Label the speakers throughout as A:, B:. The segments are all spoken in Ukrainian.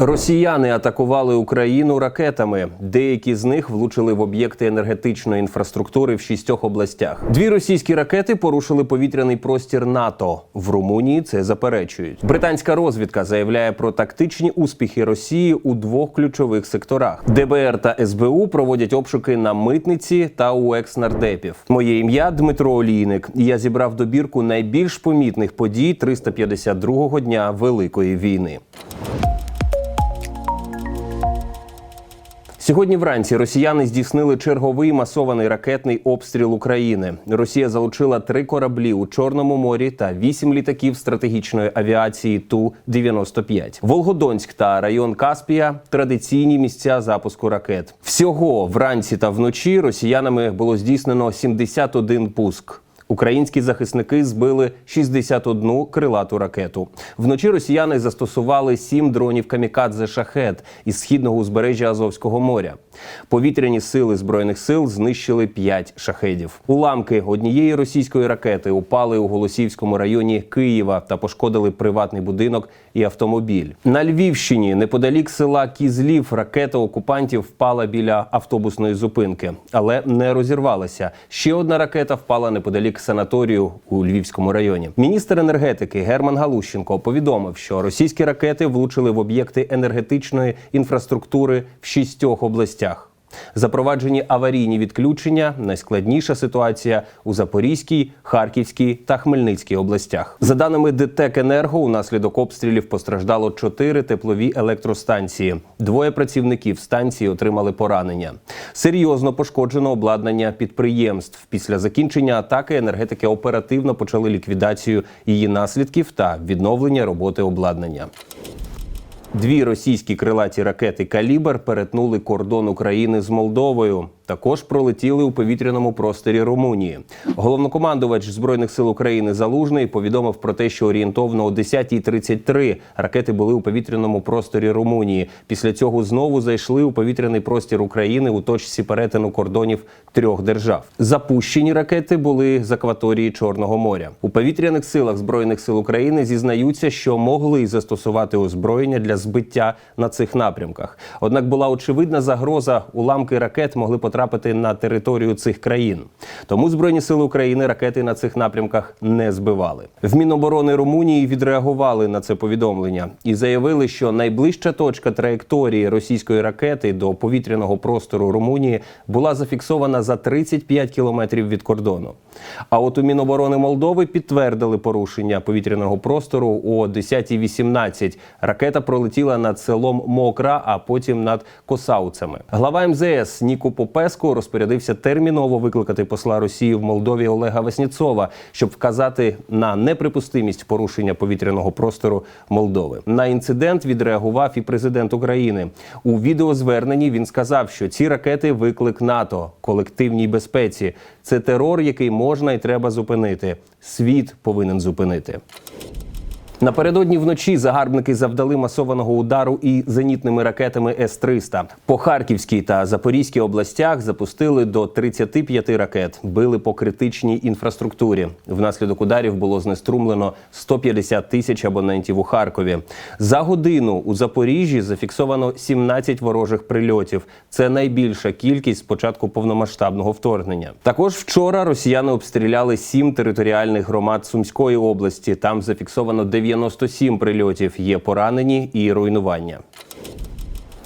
A: Росіяни атакували Україну ракетами. Деякі з них влучили в об'єкти енергетичної інфраструктури в шістьох областях. Дві російські ракети порушили повітряний простір НАТО. В Румунії це заперечують. Британська розвідка заявляє про тактичні успіхи Росії у двох ключових секторах. ДБР та СБУ проводять обшуки на митниці та у екснардепів. Моє ім'я Дмитро Олійник. Я зібрав добірку найбільш помітних подій 352-го дня Великої війни. Сьогодні вранці росіяни здійснили черговий масований ракетний обстріл України. Росія залучила три кораблі у Чорному морі та вісім літаків стратегічної авіації ту 95 Волгодонськ та район Каспія традиційні місця запуску ракет. Всього вранці та вночі росіянами було здійснено 71 пуск. Українські захисники збили 61 крилату ракету. Вночі росіяни застосували сім дронів камікадзе шахет із східного узбережжя Азовського моря. Повітряні сили збройних сил знищили 5 шахедів. Уламки однієї російської ракети упали у Голосіївському районі Києва та пошкодили приватний будинок і автомобіль. На Львівщині, неподалік села Кізлів, ракета окупантів впала біля автобусної зупинки, але не розірвалася. Ще одна ракета впала неподалік санаторію у Львівському районі. Міністр енергетики Герман Галущенко повідомив, що російські ракети влучили в об'єкти енергетичної інфраструктури в шістьох областях. Запроваджені аварійні відключення найскладніша ситуація у Запорізькій, Харківській та Хмельницькій областях. За даними ДТЕК Енерго, унаслідок обстрілів постраждало чотири теплові електростанції. Двоє працівників станції отримали поранення. Серйозно пошкоджено обладнання підприємств. Після закінчення атаки енергетики оперативно почали ліквідацію її наслідків та відновлення роботи обладнання. Дві російські крилаті ракети Калібр перетнули кордон України з Молдовою. Також пролетіли у повітряному просторі Румунії. Головнокомандувач збройних сил України Залужний повідомив про те, що орієнтовно о 10.33 ракети були у повітряному просторі Румунії. Після цього знову зайшли у повітряний простір України у точці перетину кордонів трьох держав. Запущені ракети були з акваторії Чорного моря. У повітряних силах збройних сил України зізнаються, що могли застосувати озброєння для збиття на цих напрямках. Однак була очевидна загроза, уламки ракет могли потрапити на територію цих країн. Тому збройні сили України ракети на цих напрямках не збивали. В Міноборони Румунії відреагували на це повідомлення і заявили, що найближча точка траєкторії російської ракети до повітряного простору Румунії була зафіксована за 35 кілометрів від кордону. А от у Міноборони Молдови підтвердили порушення повітряного простору о 10.18. Ракета пролетіла над селом Мокра, а потім над Косауцями. Глава МЗС Ніку Попеско розпорядився терміново викликати посла Росії в Молдові Олега Васніцова, щоб вказати на неприпустимість порушення повітряного простору Молдови. На інцидент відреагував і президент України. У відеозверненні він сказав, що ці ракети виклик НАТО колективній безпеці. Це терор, який можна і треба зупинити. Світ повинен зупинити. Напередодні вночі загарбники завдали масованого удару і зенітними ракетами С-300. По Харківській та Запорізькій областях запустили до 35 ракет, били по критичній інфраструктурі. Внаслідок ударів було знеструмлено 150 тисяч абонентів у Харкові. За годину у Запоріжжі зафіксовано 17 ворожих прильотів. Це найбільша кількість з початку повномасштабного вторгнення. Також вчора росіяни обстріляли сім територіальних громад Сумської області. Там зафіксовано 97 прильотів. Є поранені і руйнування.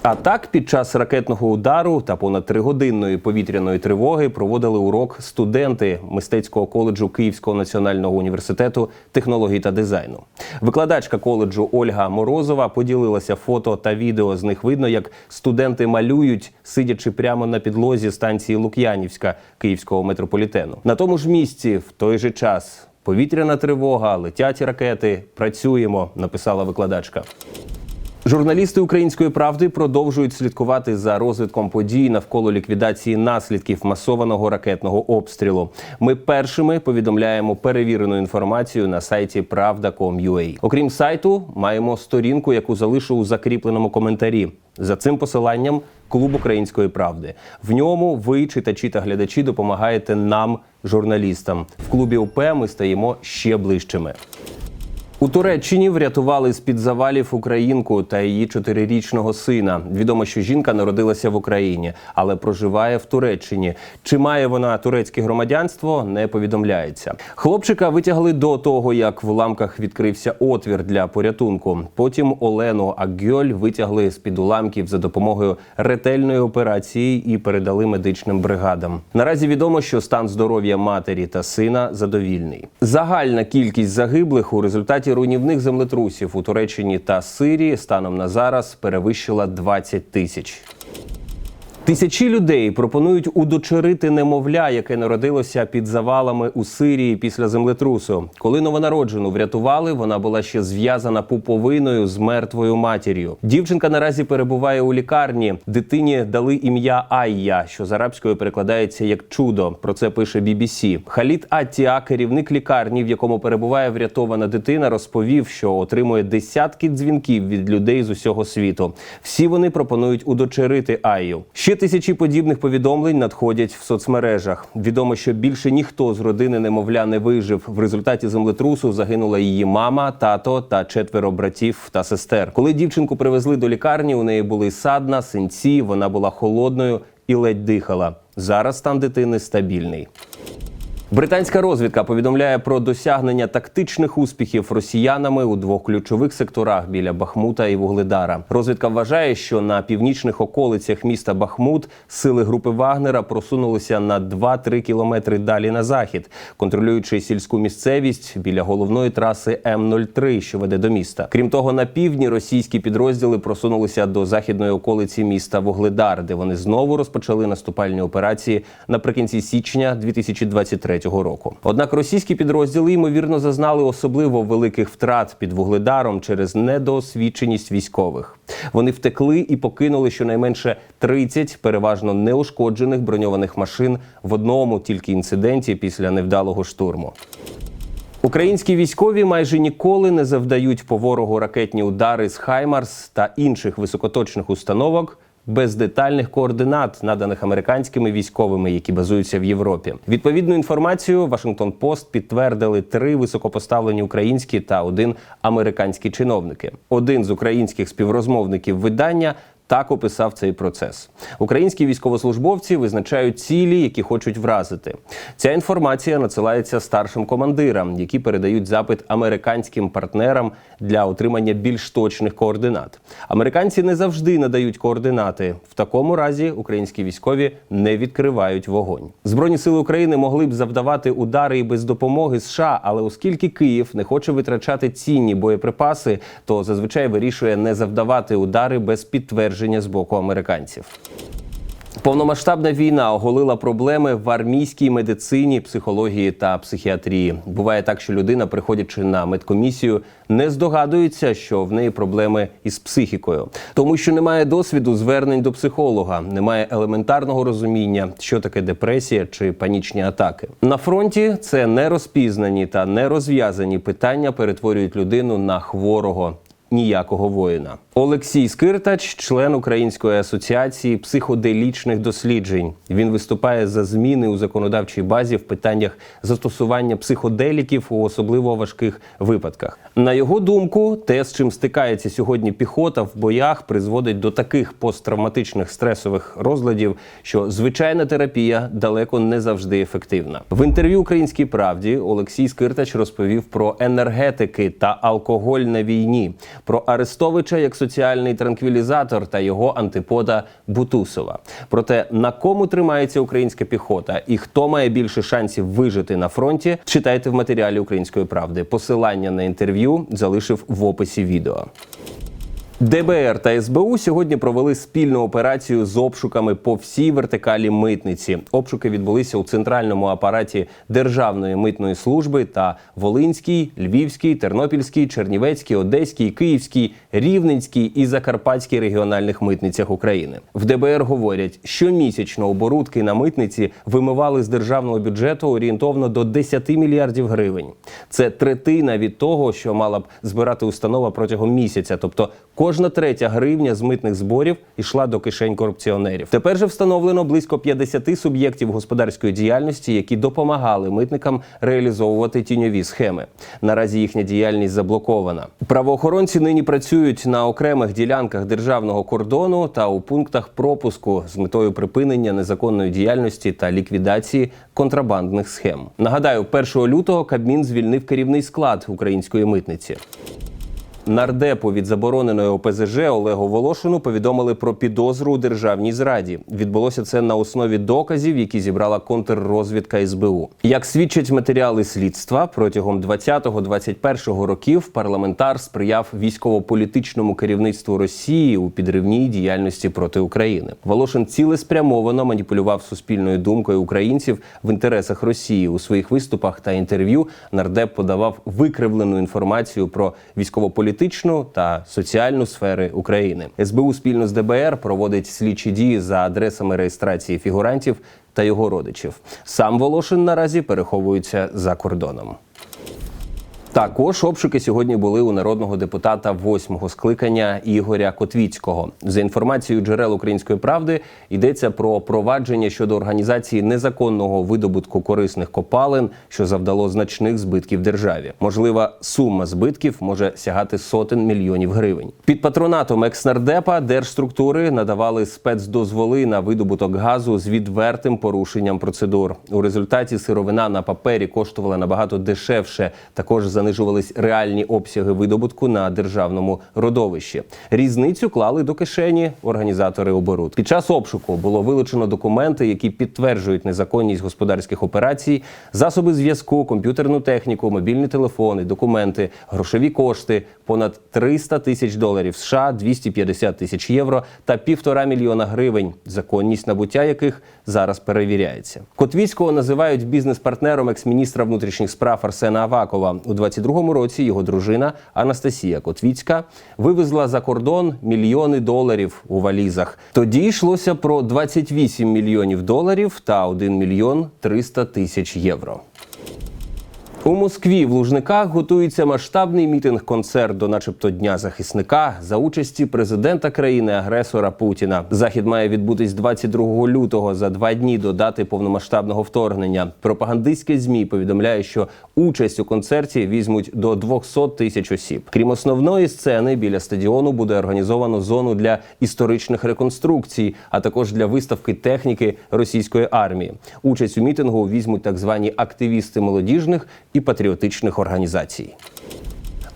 A: А так, під час ракетного удару та понад тригодинної повітряної тривоги проводили урок студенти мистецького коледжу Київського національного університету технологій та дизайну. Викладачка коледжу Ольга Морозова поділилася фото та відео. З них видно, як студенти малюють, сидячи прямо на підлозі станції Лук'янівська Київського метрополітену. На тому ж місці в той же час. Повітряна тривога, летять ракети. Працюємо, написала викладачка. Журналісти української правди продовжують слідкувати за розвитком подій навколо ліквідації наслідків масованого ракетного обстрілу. Ми першими повідомляємо перевірену інформацію на сайті Правда.com.ua. Окрім сайту, маємо сторінку, яку залишу у закріпленому коментарі. За цим посиланням клуб української правди. В ньому ви, читачі та глядачі, допомагаєте нам, журналістам. В клубі УП ми стаємо ще ближчими. У Туреччині врятували з під завалів українку та її чотирирічного сина. Відомо, що жінка народилася в Україні, але проживає в Туреччині. Чи має вона турецьке громадянство, не повідомляється. Хлопчика витягли до того, як в уламках відкрився отвір для порятунку. Потім Олену Агьоль витягли з під уламків за допомогою ретельної операції і передали медичним бригадам. Наразі відомо, що стан здоров'я матері та сина задовільний. Загальна кількість загиблих у результаті руйнівних землетрусів у Туреччині та Сирії станом на зараз перевищила 20 тисяч. Тисячі людей пропонують удочерити немовля, яке народилося під завалами у Сирії після землетрусу. Коли новонароджену врятували, вона була ще зв'язана пуповиною з мертвою матір'ю. Дівчинка наразі перебуває у лікарні. Дитині дали ім'я Айя, що з арабською перекладається як чудо. Про це пише BBC. Халід Аттіа, керівник лікарні, в якому перебуває врятована дитина, розповів, що отримує десятки дзвінків від людей з усього світу. Всі вони пропонують удочерити Айю. Ще тисячі подібних повідомлень надходять в соцмережах. Відомо, що більше ніхто з родини немовля не вижив. В результаті землетрусу загинула її мама, тато та четверо братів та сестер. Коли дівчинку привезли до лікарні, у неї були садна, синці, вона була холодною і ледь дихала. Зараз стан дитини стабільний. Британська розвідка повідомляє про досягнення тактичних успіхів росіянами у двох ключових секторах біля Бахмута і Вугледара. Розвідка вважає, що на північних околицях міста Бахмут сили групи Вагнера просунулися на 2-3 кілометри далі на захід, контролюючи сільську місцевість біля головної траси М03, що веде до міста. Крім того, на півдні російські підрозділи просунулися до західної околиці міста Вугледар, де вони знову розпочали наступальні операції наприкінці січня 2023 року. Однак російські підрозділи ймовірно зазнали особливо великих втрат під вугледаром через недоосвідченість військових. Вони втекли і покинули щонайменше 30 переважно неушкоджених броньованих машин в одному тільки інциденті після невдалого штурму. Українські військові майже ніколи не завдають по ворогу ракетні удари з Хаймарс та інших високоточних установок. Без детальних координат, наданих американськими військовими, які базуються в Європі, відповідну інформацію Вашингтон Пост підтвердили три високопоставлені українські та один американські чиновники. Один з українських співрозмовників видання так описав цей процес. Українські військовослужбовці визначають цілі, які хочуть вразити. Ця інформація надсилається старшим командирам, які передають запит американським партнерам для отримання більш точних координат. Американці не завжди надають координати. В такому разі українські військові не відкривають вогонь. Збройні сили України могли б завдавати удари і без допомоги США, але оскільки Київ не хоче витрачати цінні боєприпаси, то зазвичай вирішує не завдавати удари без підтвердження з боку американців. Повномасштабна війна оголила проблеми в армійській медицині, психології та психіатрії. Буває так, що людина, приходячи на медкомісію, не здогадується, що в неї проблеми із психікою, тому що немає досвіду звернень до психолога, немає елементарного розуміння, що таке депресія чи панічні атаки. На фронті це нерозпізнані та нерозв'язані питання перетворюють людину на хворого. Ніякого воїна. Олексій Скиртач, член Української асоціації психоделічних досліджень. Він виступає за зміни у законодавчій базі в питаннях застосування психоделіків у особливо важких випадках. На його думку, те, з чим стикається сьогодні піхота в боях, призводить до таких посттравматичних стресових розладів, що звичайна терапія далеко не завжди ефективна. В інтерв'ю Українській правді Олексій Скиртач розповів про енергетики та алкоголь на війні, про Арестовича як соціальний транквілізатор та його антипода Бутусова. Про те, на кому тримається українська піхота і хто має більше шансів вижити на фронті, читайте в матеріалі Української правди. Посилання на інтерв'ю залишив в описі відео. ДБР та СБУ сьогодні провели спільну операцію з обшуками по всій вертикалі митниці. Обшуки відбулися у центральному апараті Державної митної служби та Волинській, Львівській, Тернопільській, Чернівецькій, Одеській, Київській, Рівненській і Закарпатській регіональних митницях України. В ДБР говорять, щомісячно оборудки на митниці вимивали з державного бюджету орієнтовно до 10 мільярдів гривень. Це третина від того, що мала б збирати установа протягом місяця, тобто кожен Кожна третя гривня з митних зборів йшла до кишень корупціонерів. Тепер же встановлено близько 50 суб'єктів господарської діяльності, які допомагали митникам реалізовувати тіньові схеми. Наразі їхня діяльність заблокована. Правоохоронці нині працюють на окремих ділянках державного кордону та у пунктах пропуску з метою припинення незаконної діяльності та ліквідації контрабандних схем. Нагадаю, 1 лютого Кабмін звільнив керівний склад української митниці. Нардепу від забороненої ОПЗЖ Олегу Волошину повідомили про підозру у державній зраді. Відбулося це на основі доказів, які зібрала контррозвідка СБУ. Як свідчать матеріали слідства, протягом 20-21 років парламентар сприяв військово-політичному керівництву Росії у підривній діяльності проти України. Волошин цілеспрямовано маніпулював суспільною думкою українців в інтересах Росії у своїх виступах та інтерв'ю. Нардеп подавав викривлену інформацію про військово-політичну та соціальну сфери України. СБУ спільно з ДБР проводить слідчі дії за адресами реєстрації фігурантів та його родичів. Сам Волошин наразі переховується за кордоном. Також обшуки сьогодні були у народного депутата восьмого скликання Ігоря Котвіцького. За інформацією джерел української правди йдеться про провадження щодо організації незаконного видобутку корисних копалин, що завдало значних збитків державі. Можлива сума збитків може сягати сотень мільйонів гривень. Під патронатом екснардепа держструктури надавали спецдозволи на видобуток газу з відвертим порушенням процедур. У результаті сировина на папері коштувала набагато дешевше. Також занижувались реальні обсяги видобутку на державному родовищі. Різницю клали до кишені організатори оборудки. Під час обшуку було вилучено документи, які підтверджують незаконність господарських операцій, засоби зв'язку, комп'ютерну техніку, мобільні телефони, документи, грошові кошти, понад 300 тисяч доларів США, 250 тисяч євро та півтора мільйона гривень, законність набуття яких зараз перевіряється. Котвіцького називають бізнес-партнером екс-міністра внутрішніх справ Арсена Авакова. У 22-му році його дружина Анастасія Котвіцька вивезла за кордон мільйони доларів у валізах. Тоді йшлося про 28 мільйонів доларів та 1 мільйон 300 тисяч євро. У Москві в Лужниках готується масштабний мітинг-концерт до, начебто, дня захисника за участі президента країни-агресора Путіна. Захід має відбутись 22 лютого за два дні до дати повномасштабного вторгнення. Пропагандистське змі повідомляє, що участь у концерті візьмуть до 200 тисяч осіб. Крім основної сцени, біля стадіону буде організовано зону для історичних реконструкцій, а також для виставки техніки російської армії. Участь у мітингу візьмуть так звані активісти молодіжних і патріотичних організацій.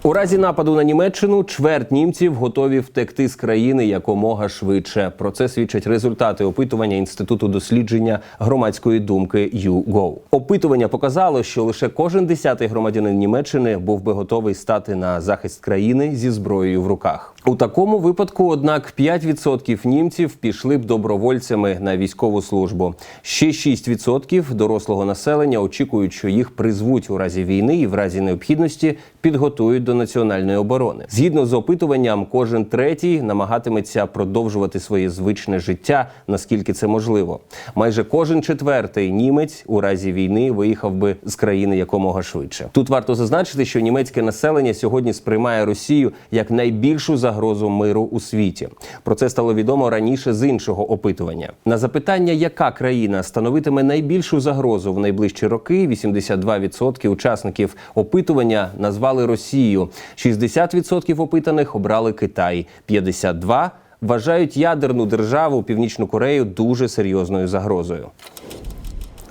A: У разі нападу на Німеччину чверть німців готові втекти з країни якомога швидше. Про це свідчать результати опитування інституту дослідження громадської думки YouGov. Опитування показало, що лише кожен десятий громадянин Німеччини був би готовий стати на захист країни зі зброєю в руках. У такому випадку, однак, 5% німців пішли б добровольцями на військову службу. Ще 6% дорослого населення очікують, що їх призвуть у разі війни і в разі необхідності підготують до національної оборони. Згідно з опитуванням, кожен третій намагатиметься продовжувати своє звичне життя, наскільки це можливо. Майже кожен четвертий німець у разі війни виїхав би з країни якомога швидше. Тут варто зазначити, що німецьке населення сьогодні сприймає Росію як найбільшу загрозу миру у світі. Про це стало відомо раніше з іншого опитування. На запитання, яка країна становитиме найбільшу загрозу в найближчі роки, 82% учасників опитування назвали Росію. 60% опитаних обрали Китай, 52% вважають ядерну державу Північну Корею дуже серйозною загрозою.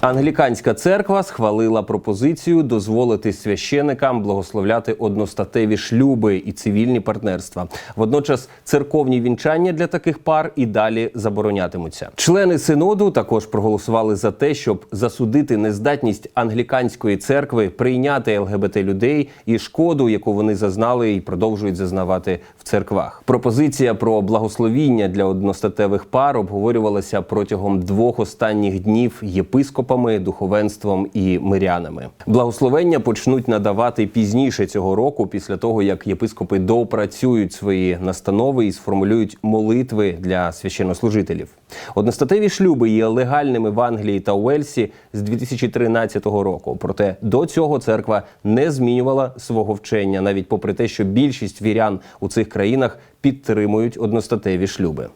A: Англіканська церква схвалила пропозицію дозволити священикам благословляти одностатеві шлюби і цивільні партнерства. Водночас церковні вінчання для таких пар і далі заборонятимуться. Члени синоду також проголосували за те, щоб засудити нездатність англіканської церкви прийняти ЛГБТ людей і шкоду, яку вони зазнали і продовжують зазнавати в церквах. Пропозиція про благословіння для одностатевих пар обговорювалася протягом двох останніх днів єпископами єпископами, духовенством і мирянами. Благословення почнуть надавати пізніше цього року, після того як єпископи доопрацюють свої настанови і сформулюють молитви для священнослужителів. Одностатеві шлюби є легальними в Англії та Уельсі з 2013 року. Проте до цього церква не змінювала свого вчення, навіть попри те, що більшість вірян у цих країнах підтримують одностатеві шлюби.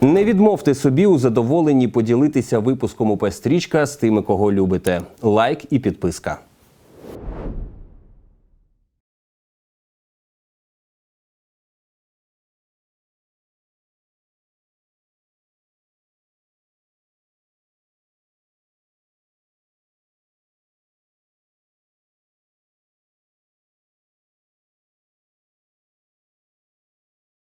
A: Не відмовте собі у задоволенні поділитися випуском УП «Стрічка» з тими, кого любите. Лайк і підписка.